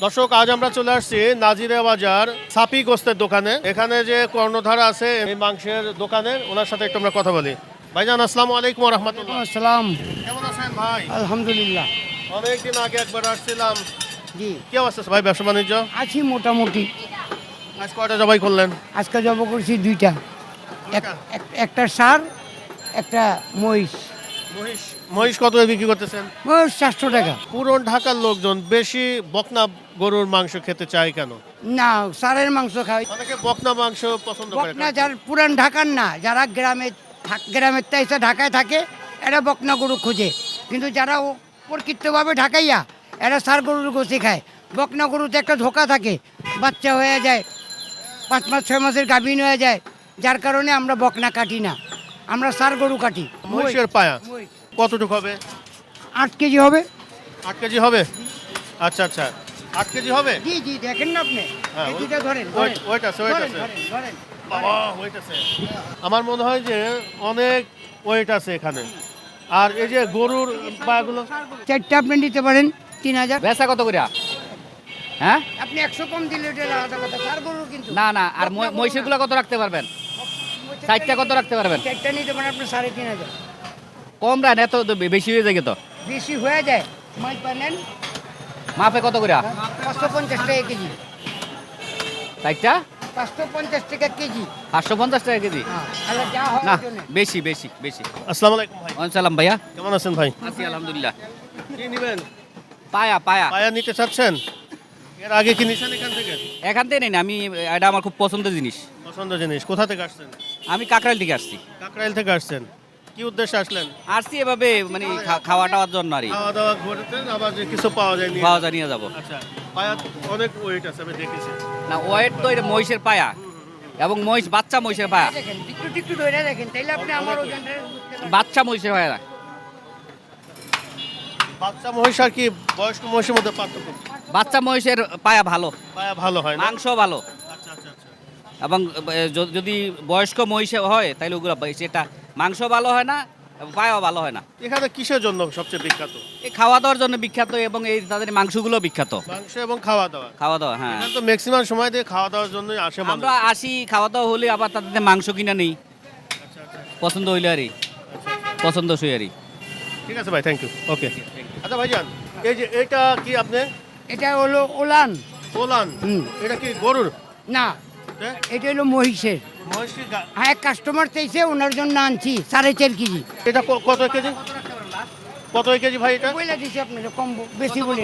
দর্শক আজ আমরা চলে আসছি নাজিরা বাজার সাপি গোস্তের দোকানে। এখানে যে কর্ণধার আছে এই মাংসের দোকানের ওনার সাথে একটু আমরা কথা বলি। ভাইজান আসসালামু আলাইকুম রহমতুল্লাহ। আসসালাম কেমন আছেন ভাই? আলহামদুলিল্লাহ। অনেকদিন আগে একবার আসছিলাম। জি। কি অবস্থা ভাই ব্যবসা বাণিজ্য? আছি মোটামুটি। আজ কয়টা জবাই করলেন? আজকে জব করছি দুইটা? এক- এক- একটা সার একটা মহিষ। মহিষ। মহিষ কত বিক্রি করতেছেন? মহিষ চারশো টাকা। পুরন ঢাকার লোকজন বেশি বকনা গরুর মাংস খেতে চায় কেন? না সারের মাংস খাই অনেকে বকনা মাংস পছন্দ করে বকনা যার পুরান ঢাকার না যারা গ্রামে গ্রামের তাইসা ঢাকায় থাকে এরা বকনা গরু খোঁজে। কিন্তু যারা প্রকৃতভাবে ঢাকাইয়া এরা সার গরুর গোসি খায়। বকনা গরুতে একটা ধোকা থাকে বাচ্চা হয়ে যায় পাঁচ মাস ছয় মাসের গাভিন হয়ে যায়। যার কারণে আমরা বকনা কাটি না। আমরা সার গরু কাটি। মহিষের পায়া। কতটুকু হবে? আট কেজি হবে। আট কেজি হবে? আচ্ছা আচ্ছা। আট কেজি হবে? জি জি দেখেন না আপনি। হ্যাঁ, দুইটা ধরেন ওয়েট আছে ওয়েট ধরেন, আছে। বাবা, ওয়েট আছে আমার মনে হয় যে অনেক ওয়েট আছে এখানে। আর এই যে গরুর পাগুলো চারটা আপনি নিতে পারেন তিন হাজার। বেচা কত করে হ্যাঁ? আপনি একশো কম দিলে এটা আলাদা কথা। সার গরু কিন্তু। না না আর মহিষেরগুলো কত রাখতে পারবেন? চারটা কত রাখতে পারবেন? চারটা নিতে পারেন আপনি সাড়ে তিন হাজার। কম রান এত বেশি হয়ে যায় তো বেশি হয়ে যায়। মাছ পানেন মাপে কত করিয়া পাঁচশো পঞ্চাশ টাকা কেজি। চারটা পাঁচশো পঞ্চাশ টাকা কেজি। পাঁচশো পঞ্চাশ টাকা কেজি? হ্যাঁ তাহলে যা না বেশি বেশি বেশি। আসসালামু আলাইকুম ভাই। ওয়ালাইকুম ভাইয়া। কেমন আছেন ভাই? আছি আলহামদুলিল্লাহ। কি নেবেন? পায়া পায়া। পায়া নিতে চাচ্ছেন? এর আগে কি নিছেন এখান থেকে? এখান থেকে নেই আমি এটা আমার খুব পছন্দের জিনিস। পছন্দ জিনিস। কোথা থেকে আসছেন? আমি কাকরাইল থেকে আসছি। কাকরাইল থেকে আসছেন। কি উদ্দেশ্যে আসলেন? আসছি এভাবে মানে খাওয়া টাওয়ার জন্য আর খাওয়া দাওয়া ঘুরতেন আবার যে কিছু পাওয়া যায় পাওয়া যায় নিয়ে যাব। আচ্ছা পায়া অনেক ওয়েট আছে আমি দেখেছি। না ওয়েট তো এটা মহিষের পায়া। এবং মহিষ বাচ্চা মহিষের পায়া। একটু একটু ধরে দেখেন তাইলে আপনি আমার ওজনটা বাচ্চা মহিষের পায়া বাচ্চা মহিষ আর কি বয়স্ক মহিষের মধ্যে পার্থক্য? বাচ্চা মহিষের পায়া ভালো। পায়া ভালো হয় মাংস ভালো। এবং যদি বয়স্ক মহিষে হয় তাহলে ওগুলো সেটা মাংস ভালো হয় না এবং পায়াও ভালো হয় না। এখানে কিসের জন্য সবচেয়ে বিখ্যাত? এই খাওয়া দাওয়ার জন্য বিখ্যাত এবং এই তাদের মাংসগুলো বিখ্যাত। মাংস এবং খাওয়া দাওয়া। খাওয়া দাওয়া হ্যাঁ। তো ম্যাক্সিমাম সময় দিয়ে খাওয়া দাওয়ার জন্যই আসে আমরা আসি খাওয়া দাওয়া হলে আবার তাদের মাংস কিনা নেই। আচ্ছা, আচ্ছা, পছন্দ হইলে আরই পছন্দ সই আরই ঠিক আছে ভাই থ্যাংক ইউ ওকে আচ্ছা ভাইজান এই যে এটা কি আপনি? এটা হলো ওলান। ওলান। হুম। এটা কি গরুর? না। এটা হলো মহিষের। হ্যাঁ এক কাস্টমার চাইছে ওনার জন্য আনছি সাড়ে চার কেজি। এটা কত কেজি? কত কেজি ভাই এটা? বলে দিছি আপনাকে কম বেশি বলি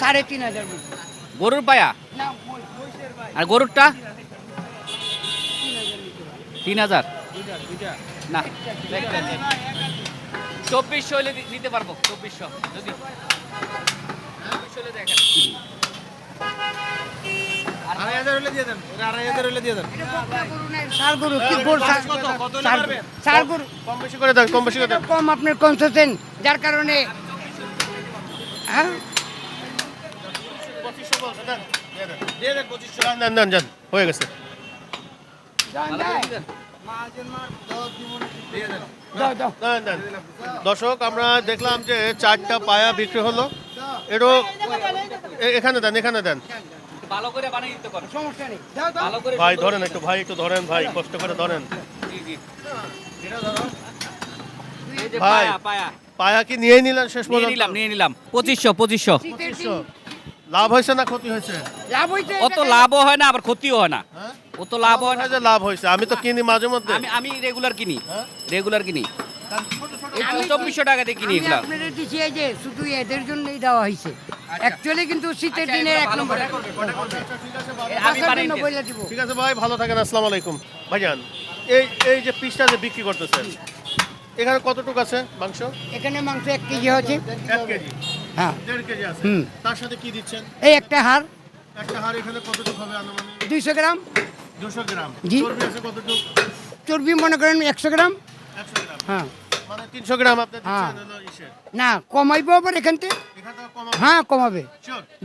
সাড়ে তিন হাজার গরুর পায়া? আর গরুরটা? তিন হাজার না। চব্বিশশো হলে দিতে পারব চব্বিশশো যদি। চব্বিশশো হলে দেখেন। এটা বকনা গরু না, ষাঁড় গরু, কি গরু, ষাঁড়- ষাঁড় গরু, কম বেশি করে দেন কম বেশি করে দেন। কম আপনার কনসেশন যার কারণে হ্যাঁ? পঁচিশশো বলছে দেন দিয়ে দেন। পঁচিশশো। দেন দেন দেন দেন হয়ে গেছে। যান, ভালো যান। দিবেন? দাও, দাও। দেন দেন দর্শক আমরা দেখলাম যে চারটা পায়া বিক্রি হলো। এটাও এ- এখানে দেন এখানে দেন। ভালো করে বানিয়ে দিতে পারো। সমস্যা নেই। ভালো করে ভাই ধরেন একটু ভাই একটু ধরেন ভাই কষ্ট করে ধরেন। জি, জি। এই ভাই। পায়া, পায়া। পায়া কি নিয়ে নিলেন শেষ পর্যন্ত? নিলাম নিয়ে নিলাম। পঁচিশশো পঁচিশশো। পঁচিশশো। লাভ হয়েছে না ক্ষতি হয়েছে? লাভ হইতে অত লাভও হয় না আবার ক্ষতিও হয় না। হ্যাঁ? অত লাভ হয় না। যে লাভ হয়েছে আমি তো কিনি মাঝে মধ্যে। আমি আমি রেগুলার কিনি। হ্যাঁ? রেগুলার কিনি। ছোট এই চব্বিশশো টাকা দিয়ে কিনি এগুলা। আপনাদের দিছি এই যে শুধু এদের জন্যই দেওয়া হয়েছে অ্যাকচুয়ালি কিন্তু শীতের দিনে এক নম্বর। দিব। ঠিক আছে ভাই ভালো থাকেন আসসালামু আলাইকুম। ভাইজান এই এই যে পিসটা যে বিক্রি করতেছেন এখানে কতটুকু আছে মাংস? এখানে মাংস এক কেজি আছে। এক কেজি? হ্যাঁ। দেড় কেজি আছে। তার সাথে কি দিচ্ছেন? এই একটা হার একটা হাড় এখানে কতটুকু হবে আনুমানিক? দুইশো গ্রাম। দুশো গ্রাম। জি। চর্বি আছে কতটুকু? চর্বি মনে করেন একশো গ্রাম। একশো গ্রাম। হ্যাঁ। মানে তিনশো গ্রাম আপনি হ্যাঁ। না কমাইবো আবার এখান থেকে এখান থেকে কম হ্যাঁ কমাবে।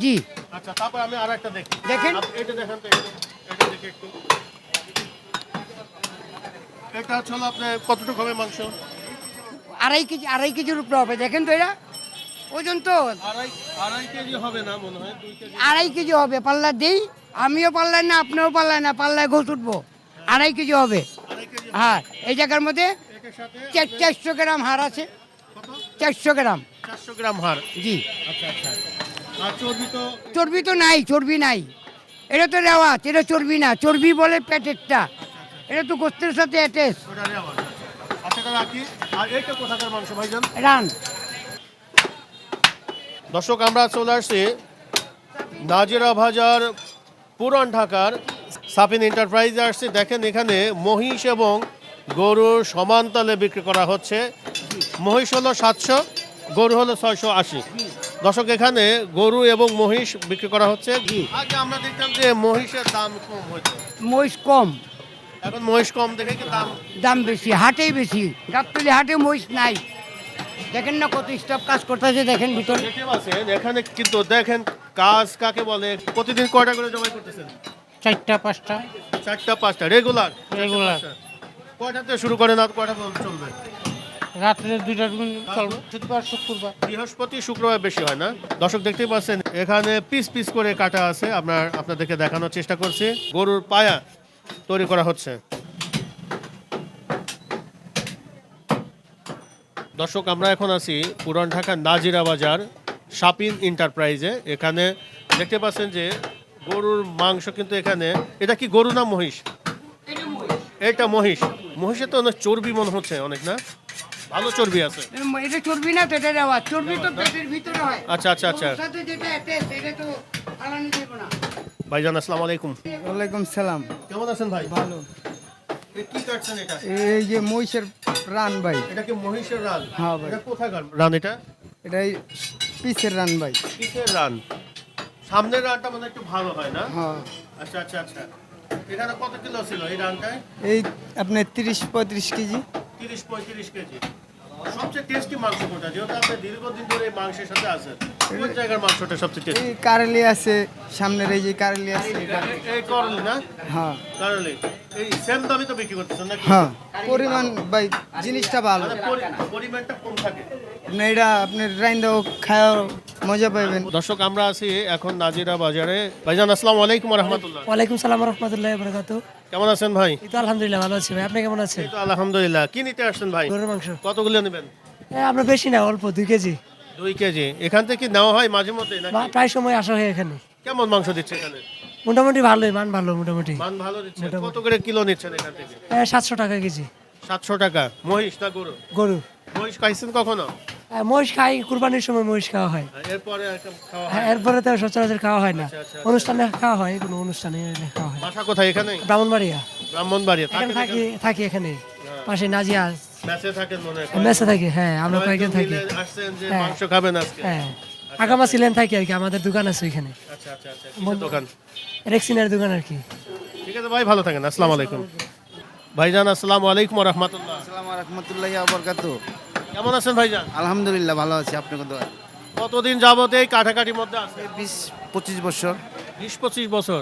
জি। আচ্ছা তারপর আমি আর দেখি। দেখেন। এটা দেখেন তো এটা দেখি একটু। এটা হলো আপনার কতটুকু হবে মাংস? আড়াই কেজি আড়াই কেজির উপরে হবে। দেখেন তো এরা ওজন তো। আড়াই কেজি হবে পাল্লা দেই। আমিও পাল্লাই না আপনিও পাল্লাই না। পাল্লায় ঘোষ উঠবো আড়াই কেজি হবে। হ্যাঁ এই জায়গার মধ্যে চারশো গ্রাম হার আছে। চারশো গ্রাম। চারশো গ্রাম হার জি। আচ্ছা আচ্ছা। চর্বি তো নাই চর্বি নাই। এটা তো রেওয়াজ এটা চর্বি না। চর্বি বলে প্যাটেরটা এটা তো গোস্তের সাথে অ্যাটাচ। আচ্ছা রান। দর্শক আমরা চলে আসছি নাজিরা বাজার পুরান ঢাকার সাপিন এন্টারপ্রাইজে। আসছি দেখেন এখানে মহিষ এবং গরুর সমান তালে বিক্রি করা হচ্ছে। মহিষ হলো সাতশো গরু হলো ছয়শো আশি। দর্শক এখানে গরু এবং মহিষ বিক্রি করা হচ্ছে। আগে আমরা দেখতাম যে মহিষের দাম কম হতো মহিষ কম। এখন মহিষ কম দেখে কি দাম? দাম বেশি হাটেই বেশি। গাবতলি হাটে মহিষ নাই। দেখেন না কত স্টাফ কাজ করতেছে দেখেন ভিতরে। এখানে কিন্তু দেখেন কাজ কাকে বলে? প্রতিদিন কয়টা করে জমা করতেছেন? চারটা পাঁচটা। চারটা পাঁচটা রেগুলার Regular। কয়টাতে শুরু করেন আর কয়টা পর্যন্ত চলবে? রাত্রে দুইটা চলবে। শুক্রবার শুক্রবার। বৃহস্পতি শুক্রবার বেশি হয় না। দর্শক দেখতেই পাচ্ছেন এখানে পিস পিস করে কাটা আছে। আপনার আপনাদেরকে দেখানোর চেষ্টা করছি। গরুর পায়া তৈরি করা হচ্ছে। দর্শক আমরা এখন আছি পুরান ঢাকার নাজিরা বাজার শাপিন এন্টারপ্রাইজে। এখানে দেখতে পাচ্ছেন যে গরুর মাংস কিন্তু এখানে এটা কি গরু না মহিষ। এটা মহিষ। মহিষে তো অনেক চর্বি মনে হচ্ছে অনেক না? ভালো চর্বি আছে। এটা চর্বি না তো এটা রেওয়াজ চর্বি তো পেটের ভিতরে হয়। আচ্ছা আচ্ছা আচ্ছা। যেটা এটা তো আলাদা দেবো না। ভাইজান আসসালামু আলাইকুম। ওয়ালাইকুম সালাম। কেমন আছেন ভাই? ভালো। কি কাটছেন এটা? এই যে মহিষের রান ভাই। এটা কি মহিষের রান? হ্যাঁ ভাই। এটা কোথাকার রান এটা? রান ভাই। রান। সামনের রানটা মানে একটু ভালো হয় না? হ্যাঁ। আচ্ছা আচ্ছা আচ্ছা। এখানে কত কিলো ছিল এই এই আপনার তিরিশ পঁয়ত্রিশ কেজি। তিরিশ পঁয়ত্রিশ কেজি। সবচেয়ে টেস্টি মাংস কোনটা? যেহেতু আপনি দীর্ঘদিন ধরে এই মাংসের সাথে আছেন কোন জায়গার মাংসটা সবচেয়ে টেস্টি এই কারেলি আছে সামনের এই যে কারেলি আছে এই করলি না? হ্যাঁ। কারণে এই সেম দামে তো বিক্রি করতেছেন নাকি? হ্যাঁ। পরিমাণ ভাই জিনিসটা ভালো। পরি- পরিমাণটা কম থাকে। আপনি এটা রাইন্দাও খাওয়া মজা পাইবেন। দর্শক আমরা আছি এখন নাজিরা বাজারে। ভাইজান আসসালামু আলাইকুম রহমতুল্লাহ ওয়ালাইকুম সালাম রহমতুল্লাহ বরকাত কেমন আছেন ভাই? এই তো আলহামদুলিল্লাহ ভালো আছি ভাই। আপনি কেমন আছেন? এই তো আলহামদুলিল্লাহ। কি নিতে আসছেন ভাই? গরুর মাংস। কতগুলো নেবেন? এ, আমরা বেশি না অল্প দুই কেজি। দুই কেজি। এখান থেকে নেওয়া হয় মাঝে মধ্যে নাকি? প্রায় সময় আসা হয় এখানে। কেমন মাংস দিচ্ছে এখানে? মোটামুটি ভালোই মান ভালো মোটামুটি। মান ভালো দিচ্ছে। কত করে কিলো নিচ্ছেন এখান থেকে? সাতশো টাকা কেজি। সাতশো টাকা। মহিষ না গরু? গরু। মহিষ খাইছেন কখনো? মহিষ খাই কুরবানির সময় মহিষ খাওয়া হয়। এরপরে হয়? হ্যাঁ, এরপরে তো সচরাচর খাওয়া হয় না। আচ্ছা, অনুষ্ঠানে খাওয়া হয় কোনো অনুষ্ঠানে খাওয়া হয়। বাসা কোথায় এখানে ব্রাহ্মণবাড়িয়া। ব্রাহ্মণবাড়িয়া এখানে থাকি থাকি এখানে পাশে নাজিয়া। মেসে মনে হয় থাকি হ্যাঁ আমরা কয়েকজন থাকি। মিলে আসছেন যে হ্যাঁ। মাংস খাবেন আজকে। হ্যাঁ। আগামা ছিলেন থাকি আর কি আমাদের দোকান আছে ওইখানে। আচ্ছা আচ্ছা আচ্ছা দোকান? রেক্সিনের দোকান আর কি। ঠিক আছে ভাই ভালো থাকেন আসসালামু আলাইকুম। ভাইজান আসসালামু আলাইকুম রহমতুল্লাহ। আসসালামু রহমতুল্লাহ বরকাত কেমন আছেন ভাইজান? আলহামদুলিল্লাহ ভালো আছি। আপনি কত কতদিন যাবত এই কাটাকাটির মধ্যে আছে বিশ পঁচিশ বছর। বিশ পঁচিশ বছর।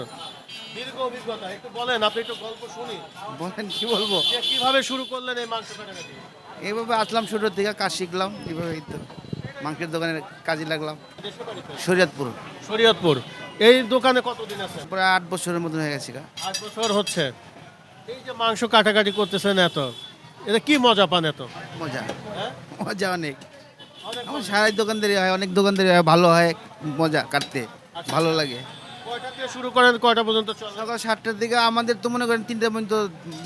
দীর্ঘ অভিজ্ঞতা। একটু বলেন আপনি একটু গল্প শুনি। বলেন কি বলব? কীভাবে শুরু করলেন এই মাংস কাটাকাটি? এইভাবে আসলাম ছোটোর থেকে কাজ শিখলাম। এইভাবেই তো মাংসের দোকানে কাজে লাগলাম। শরীয়তপুর। শরীয়তপুর। এই দোকানে কতদিন আছে প্রায় আট বছরের মতন হয়ে গেছে। আট বছর হচ্ছে। এই যে মাংস কাটাকাটি করতেছেন এত এটা কি মজা পান এত? মজা। হ্যাঁ? মজা অনেক। আমার সারাই দোকানদারি হয় অনেক দোকানদারি হয় ভালো হয় মজা কাটতে ভালো লাগে। কয়টা থেকে শুরু করেন কয়টা পর্যন্ত সকাল সাতটার দিকে আমাদের তো মনে করেন তিনটা পর্যন্ত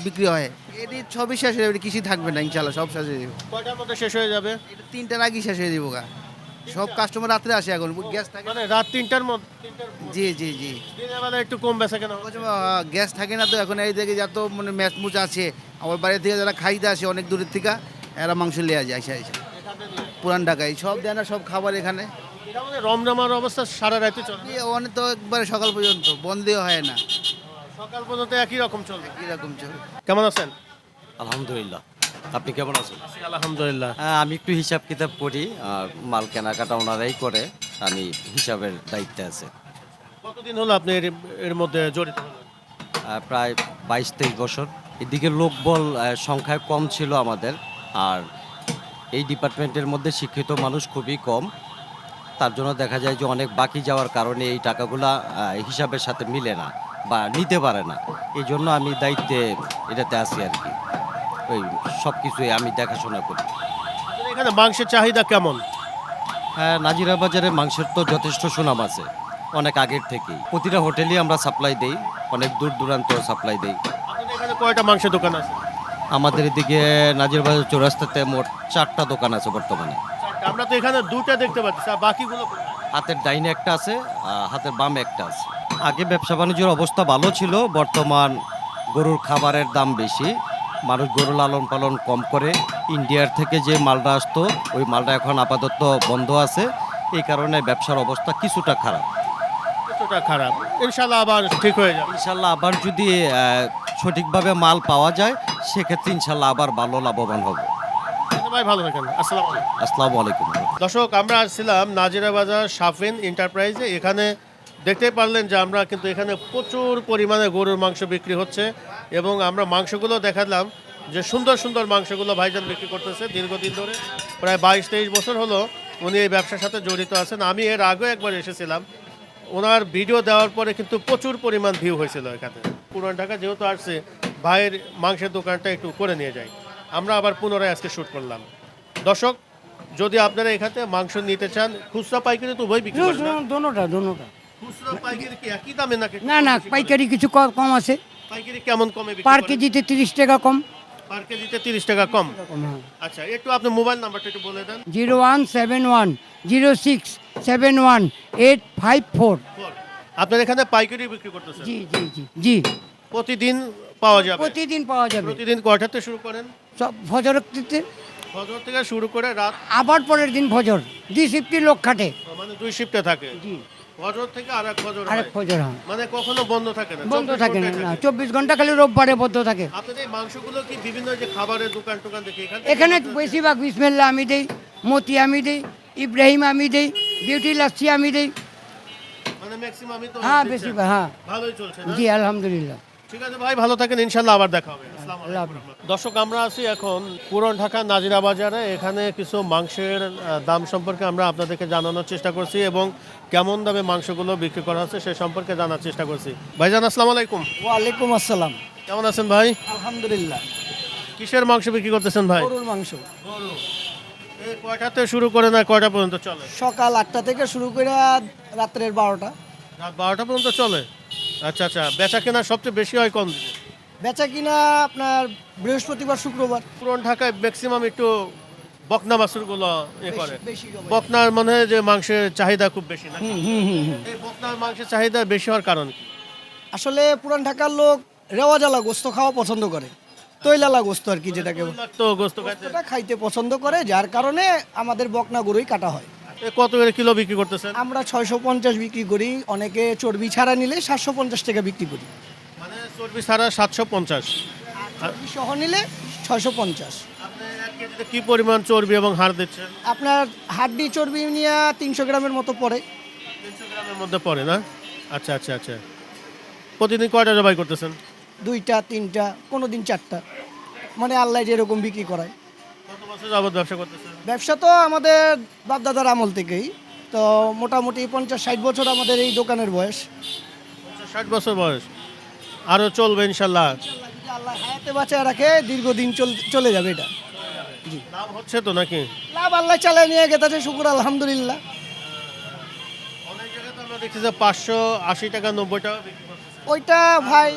বিক্রি হয়। এটি সবই শেষ হয়ে যাবে কৃষি থাকবে না ইনশাল্লাহ সব শেষ হয়ে যাবে। কয়টার মধ্যে শেষ হয়ে যাবে? এটা তিনটার আগেই শেষ হয়ে যাব গা। সব কাস্টমার রাত্রে আসে এখন। গ্যাস থাকে মানে রাত তিনটার মধ্যে? জি জি জি। দিনের বেলা একটু কম বেচা কেন গ্যাস থাকে না তো এখন এই দিকে যত মানে ম্যাচ মুচ আছে। আমার বাড়ি থেকে যারা খাইতে আসে অনেক দূরের থেকে এরা মাংস নিয়ে যায় এসে এসে। পুরান ঢাকায়। সব দেয় না সব খাবার এখানে। রমরমার অবস্থা সারা রাতে চলে অনেক তো একবারে সকাল পর্যন্ত বন্ধও হয় না। সকাল পর্যন্ত একই রকম চলবে। এরকম চলে কেমন আছেন? আলহামদুলিল্লাহ। আপনি কেমন আছেন? আলহামদুলিল্লাহ। হ্যাঁ, আমি একটু হিসাব কিতাব করি আর মাল কেনাকাটা ওনারাই করে আমি হিসাবের দায়িত্বে আছে। কতদিন হলো আপনি এর এর মধ্যে জড়িত প্রায় বাইশ তেইশ বছর। এদিকে লোকবল সংখ্যায় কম ছিল আমাদের আর এই ডিপার্টমেন্টের মধ্যে শিক্ষিত মানুষ খুবই কম। তার জন্য দেখা যায় যে অনেক বাকি যাওয়ার কারণে এই টাকাগুলা হিসাবের সাথে মিলে না বা নিতে পারে না। এই জন্য আমি দায়িত্বে এটাতে আছি আর কি। ওই সব কিছুই আমি দেখাশোনা করি। এখানে মাংসের চাহিদা কেমন? হ্যাঁ নাজিরা বাজারে মাংসের তো যথেষ্ট সুনাম আছে অনেক আগের থেকেই। প্রতিটা হোটেলেই আমরা সাপ্লাই দেই অনেক দূর দূরান্ত সাপ্লাই দেই। এখানে কয়টা মাংসের দোকান আছে? আমাদের এদিকে নাজির বাজার চৌরাস্তাতে মোট চারটা দোকান আছে বর্তমানে। আমরা তো এখানে দুটা দেখতে পাচ্ছি আর বাকিগুলো হাতের ডাইনে একটা আছে আর হাতের বামে একটা আছে। আগে ব্যবসা বাণিজ্যের অবস্থা ভালো ছিল বর্তমান গরুর খাবারের দাম বেশি। মানুষ গরু লালন পালন কম করে। ইন্ডিয়ার থেকে যে মালটা আসতো ওই মালটা এখন আপাতত বন্ধ আছে। এই কারণে ব্যবসার অবস্থা কিছুটা খারাপ। কিছুটা খারাপ। ইনশাল্লাহ আবার ঠিক হয়ে যাবে। ইনশাল্লাহ আবার যদি সঠিকভাবে মাল পাওয়া যায় সেক্ষেত্রে ইনশাল্লাহ আবার ভালো লাভবান হব। আচ্ছা ভাই ভালো থাকেন। আসসালামু আলাইকুম। দর্শক আমরা আসছিলাম নাজিরা বাজার সাফিন এন্টারপ্রাইজে। এখানে দেখতে পারলেন যে আমরা কিন্তু এখানে প্রচুর পরিমাণে গরুর মাংস বিক্রি হচ্ছে এবং আমরা মাংসগুলো দেখালাম যে সুন্দর সুন্দর মাংসগুলো ভাইজান বিক্রি করতেছে দীর্ঘদিন ধরে। প্রায় বাইশ তেইশ বছর হলো উনি এই ব্যবসার সাথে জড়িত আছেন। আমি এর আগেও একবার এসেছিলাম। ওনার ভিডিও দেওয়ার পরে কিন্তু প্রচুর পরিমাণ ভিউ হয়েছিল এখানে। পুরান ঢাকা যেহেতু আসছে ভাইয়ের মাংসের দোকানটা একটু করে নিয়ে যাই। আমরা আবার পুনরায় আজকে শ্যুট করলাম। দর্শক যদি আপনারা এখানে মাংস নিতে চান খুচরা পাইকারি তো উভয় বিক্রি? দোনোটা দোনোটা। না না পাইকারি কিছু কম আছে। পাইকারি কেমন কমে পার কেজিতে তিরিশ টাকা কম। পার কেজিতে তিরিশ টাকা কম? আচ্ছা একটু আপনি মোবাইল নাম্বারটা একটু বলে দেন। Zero one seven one zero six seven one eight five four. আপনার এখানে পাইকারি বিক্রি করতেছেন? জি জি জি জি। প্রতিদিন পাওয়া যাবে? প্রতিদিন পাওয়া যাবে। প্রতিদিন কয়টাতে শুরু করেন? সব ফজরতে ফজর থেকে শুরু করে রাত আবার পরের দিন ফজর। দুই শিফটি লোক খাটে। মানে দুই শিফটে থাকে। জি। ফজর থেকে আর ফজর আরেক ফজর হয়। মানে কখনো বন্ধ থাকে না বন্ধ থাকে না না চব্বিশ ঘণ্টা খালি রোববারে বন্ধ থাকে। আপনাদের এই মাংসগুলো কি বিভিন্ন যে খাবারের দোকান টোকান দেখি এখানে এখানে বেশিরভাগ বিসমেল্লা আমি দেই মতি আমি দেই ইব্রাহিম আমি দেই বিউটি লাচ্ছি আমি দেই। মানে ম্যাক্সিমামই তো হ্যাঁ বেশিরভাগ হ্যাঁ। ভালোই চলছে না? জি আলহামদুলিল্লাহ। ঠিক আছে ভাই ভালো থাকেন ইনশাল্লাহ আবার দেখা হবে। দর্শক আমরা আছি এখন পুরন ঢাকা নাজিরা বাজারে এখানে কিছু মাংসের দাম সম্পর্কে আমরা আপনাদেরকে জানানোর চেষ্টা করছি এবং কেমন দামে মাংসগুলো বিক্রি করা হচ্ছে সে সম্পর্কে জানার চেষ্টা করছি। ভাই ভাইজান আসসালামু আলাইকুম। ওয়ালাইকুম আসসালাম। কেমন আছেন ভাই? আলহামদুলিল্লাহ। কিসের মাংস বিক্রি করতেছেন ভাই? গরুর মাংস। এই কয়টাতে শুরু করে না কয়টা পর্যন্ত চলে? সকাল আটটা থেকে শুরু করে রাত্রের বারোটা। রাত বারোটা পর্যন্ত চলে? আচ্ছা আচ্ছা। বেচা কেনা সবচেয়ে বেশি হয় কোন দিনে বেচা কিনা আপনার বৃহস্পতিবার শুক্রবার। পুরন ঢাকায় ম্যাক্সিমাম একটু বকনা বাছুরগুলো এ করে। বকনার মনে হয় যে মাংসের চাহিদা খুব বেশি না। এই বকনার মাংসের চাহিদা বেশি হওয়ার কারণ কি? আসলে পুরান ঢাকার লোক রেওয়াজালা গোস্ত খাওয়া পছন্দ করে। তৈলালা গোস্ত আর কি যেটাকে। খাইতে। গোস্তটা খাইতে পছন্দ করে যার কারণে আমাদের বকনা গরুই কাটা হয়। কত করে কিলো বিক্রি করতেছেন? আমরা ছয়শো পঞ্চাশ বিক্রি করি অনেকে চর্বি ছাড়া নিলে সাতশো পঞ্চাশ টাকা বিক্রি করি। চর্বি ছাড়া সাতশো পঞ্চাশ। চর্বি সহ নিলে ছয়শো পঞ্চাশ। কি পরিমাণ চর্বি এবং হাড় দিচ্ছেন? আপনার হাড্ডি চর্বি নিয়ে তিনশো গ্রামের মতো পড়ে। তিনশো গ্রামের মধ্যে পড়ে না? আচ্ছা আচ্ছা আচ্ছা। প্রতিদিন কয়টা জবাই করতেছেন? দুইটা তিনটা কোনো দিন চারটা। মানে আল্লাহ যেরকম বিক্রি করায়। কত বছর যাবত ব্যবসা করতেছেন? ব্যবসা তো আমাদের বাপদাদার আমল থেকেই। তো মোটামুটি পঞ্চাশ ষাট বছর আমাদের এই দোকানের বয়স। পঞ্চাশ ষাট বছর বয়স। আরও চলবে ইনশাল্লাহ। যদি আল্লাহ হায়াতে বাঁচায় রাখে দীর্ঘদিন চল- চলে যাবে এটা। লাভ হচ্ছে তো নাকি? লাভ আল্লাহ চালায় নিয়ে গেছে শুকুর আলহামদুলিল্লাহ। অনেক জায়গায় তো আমরা দেখছি যে পাঁচশো আশি টাকা নব্বই টাকা বিক্রি ওইটা ভাই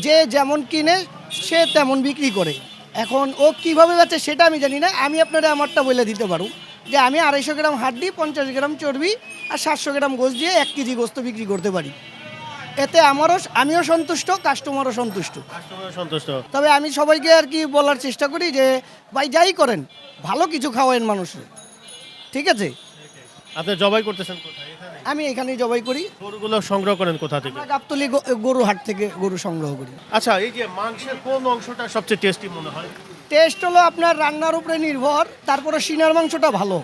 যে যেমন কিনে সে তেমন বিক্রি করে। এখন ও কীভাবে বেচে সেটা আমি জানি না। আমি আপনারা আমারটা বলে দিতে পারো। যে আমি আড়াইশো গ্রাম হাড্ডি পঞ্চাশ গ্রাম চর্বি আর সাতশো গ্রাম গোস্ত দিয়ে এক কেজি গোস্ত বিক্রি করতে পারি। এতে আমারও আমিও সন্তুষ্ট কাস্টমারও সন্তুষ্ট। সন্তুষ্ট। তবে আমি সবাইকে আর কি বলার চেষ্টা করি যে ভাই যাই করেন ভালো কিছু খাওয়ায়েন মানুষের। ঠিক আছে? আপনি জবাই করতেছেন আমি এখানেই জবাই করি। গরুগুলো সংগ্রহ করেন কোথা থেকে? গাবতলি গরু হাট থেকে গরু সংগ্রহ করি। আচ্ছা এই যে মাংসের কোন অংশটা সবচেয়ে টেস্টি মনে হয়? টেস্ট হলো আপনার রান্নার উপরে নির্ভর তারপরে সিনার মাংসটা ভালো।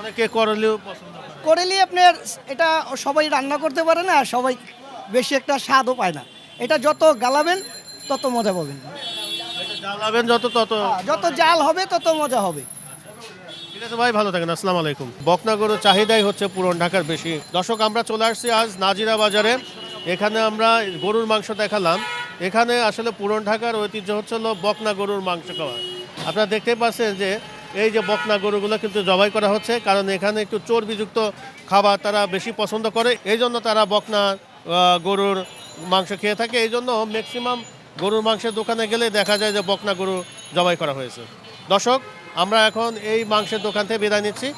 অনেকে করলেও পছন্দ করে। করেলি আপনার এটা সবাই রান্না করতে পারে না আর সবাই বেশি একটা স্বাদও পায় না। এটা যত গালাবেন তত মজা পাবেন। জ্বালাবেন যত তত যত জাল হবে তত মজা হবে। ঠিক আছে ভাই ভালো থাকেন আসসালামু আলাইকুম। বকনা গরুর চাহিদাই হচ্ছে পুরন ঢাকার বেশি। দর্শক আমরা চলে আসছি আজ নাজিরা বাজারে এখানে আমরা গরুর মাংস দেখালাম। এখানে আসলে পুরন ঢাকার ঐতিহ্য হচ্ছে হলো বকনা গরুর মাংস খাওয়া। আপনারা দেখতে পাচ্ছেন যে এই যে বকনা গরুগুলো কিন্তু জবাই করা হচ্ছে কারণ এখানে একটু চর্বিযুক্ত খাবার তারা বেশি পছন্দ করে। এই জন্য তারা বকনা গরুর মাংস খেয়ে থাকে, এই জন্য ম্যাক্সিমাম গরুর মাংসের দোকানে গেলে দেখা যায় যে বকনা গরু জবাই করা হয়েছে। দর্শক, আমরা এখন এই মাংসের দোকান থেকে বিদায় নিচ্ছি।